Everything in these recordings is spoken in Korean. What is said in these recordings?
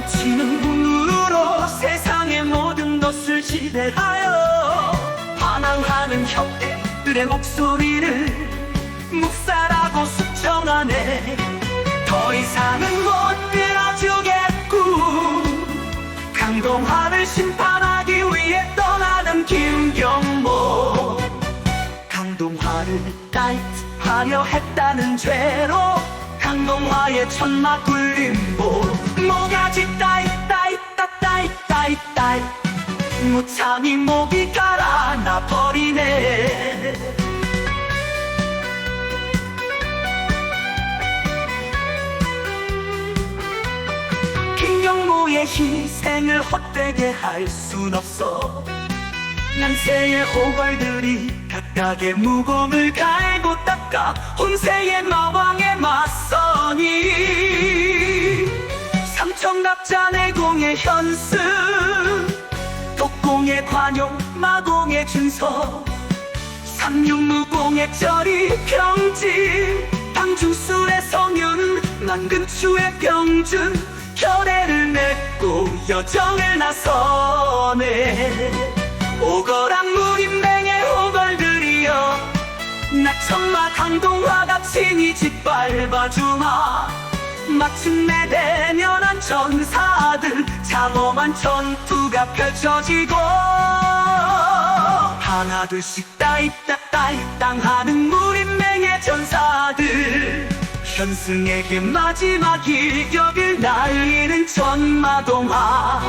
넘치는 분으로 세상의 모든 것을 지배하여 반항하는 협대들의 목소리를 묵살하고 숙청하네 더 이상은 못 들어주겠고 강동화를 심판하기 위해 떠나는 김경모. 강동화를 따이하려 했다는 죄로 강동화의 천막 굴림보 무참히 목이 갈아나 버리네. 김경모의 희생을 헛되게 할 순 없어. 난세의 호걸들이 각각의 무공을 갈고 닦아 혼세의 마왕에 맞서니 삼천갑자 내공의 현승 독공의 관용 마공의 준서. 삼육무공의 절이 평지. 방중술의 성윤 만근추의 병준. 결애를 맺고 여정을 나서네. 오거랑 무인맹의 호걸들이여. 낙천마 강동화가 친히 짓밟아주마. 마침내 대면한 전사들 장엄한 전투가 펼쳐지고 하나둘씩 따이따따이땅 하는 무인맹의 전사들. 현승에게 마지막 일격을 날리는 전마동화.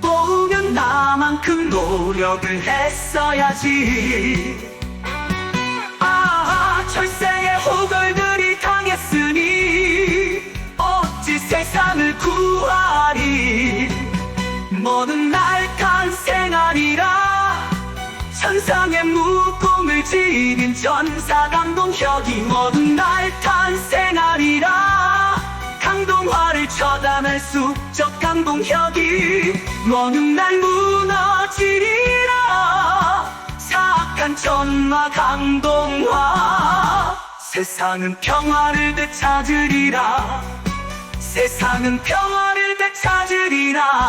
보면 나만큼 노력을 했어야지 아 철새의 호걸들이 당했으니 어찌 세상을 구하리? 뭐는 날간 생활이라 천상의 무공을 지닌 전사 강동혁이 뭐는 날탄 생활이라 강동화를 처단할 수 적 강동혁이. 뭐는 날무 천마 강동화. 세상은 평화를 되찾으리라. 세상은 평화를 되찾으리라